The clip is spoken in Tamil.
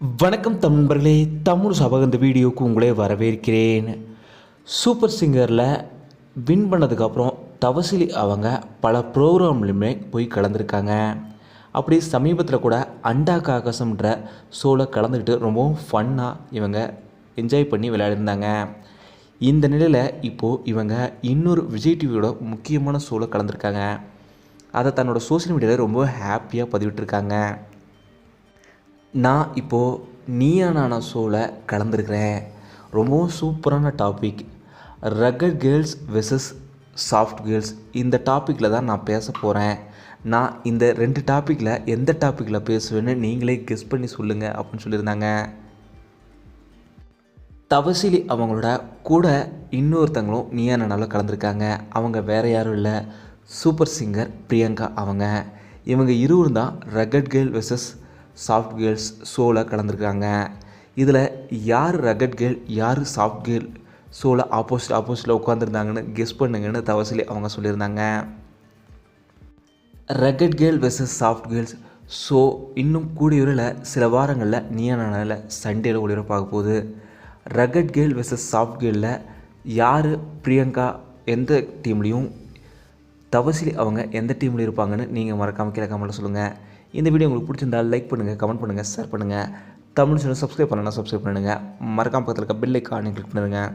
வணக்கம் நண்பர்களே தமிழ் சபக இந்த வீடியோவுக்கு உங்களே வரவேற்கிறேன். சூப்பர் சிங்கரில் வின் பண்ணதுக்கப்புறம் தவசிலி அவங்க பல ப்ரோக்ராம்லையுமே போய் கலந்துருக்காங்க. அப்படி சமீபத்தில் கூட அண்டா காகசம்ன்ற ஷோவில் கலந்துக்கிட்டு ரொம்பவும் ஃபன்னாக இவங்க என்ஜாய் பண்ணி விளையாடிருந்தாங்க. இந்த நிலையில் இப்போது இவங்க இன்னொரு விஜய் டிவியோட முக்கியமான ஷோவில் கலந்துருக்காங்க. அதை தன்னோட சோஷியல் மீடியாவில் ரொம்ப ஹாப்பியாக பதிவிட்டிருக்காங்க. நான் இப்போது நீயா நானா ஷோவில் கலந்துருக்கிறேன். ரொம்பவும் சூப்பரான topic rugged girls versus soft girls இந்த டாப்பிக்கில் தான் நான் பேச போகிறேன் நான் இந்த ரெண்டு டாப்பிக்கில் எந்த டாப்பிக்கில் பேசுவேன்னு நீங்களே கெஸ் பண்ணி சொல்லுங்கள் அப்படின்னு சொல்லியிருந்தாங்க. தவசிலி அவங்களோட கூட இன்னொருத்தங்களும் நீயா நானாவில் கலந்துருக்காங்க. அவங்க வேறு யாரும் இல்லை. சூப்பர் சிங்கர் பிரியங்கா அவங்க. இவங்க இருவரும் தான் rugged girl versus soft girls ஷோவில் கலந்துருக்காங்க. இதில் யார் ரகட் கேர்ள் யார் சாஃப்ட் கேர்ள் ஷோவில் ஆப்போசிட் ஆப்போசிட்டில் உட்காந்துருந்தாங்கன்னு கெஸ் பண்ணுங்கன்னு தவசிலி அவங்க சொல்லியிருந்தாங்க. Rugged girl versus soft girls so இன்னும் கூடிய விரைவில் சில வாரங்களில் நீயானால சண்டேல ஒளிபரப்பாக போகுது. ரகட் கேர்ள் வெர்சஸ் சாஃப்ட் கேர்ளில் யார் பிரியங்கா எந்த டீம்லேயும் தவசிலி அவங்க எந்த டீமில் இருப்பாங்கன்னு நீங்கள் மறக்காமல் கீழே கமெண்ட்டில் சொல்லுங்கள் இந்த வீடியோ உங்களுக்கு பிடிச்சிருந்தால் லைக் பண்ணுங்கள் கமெண்ட் பண்ணுங்கள் ஷேர் பண்ணுங்கள் தமிழ் சேனல் சப்ஸ்கிரைப் பண்ணலாம் சப்ஸ்கிரைப் பண்ணுங்கள் மறக்காம பக்கத்தில் இருக்க பெல் ஐக்கானை கிளிக் பண்ணுங்கள்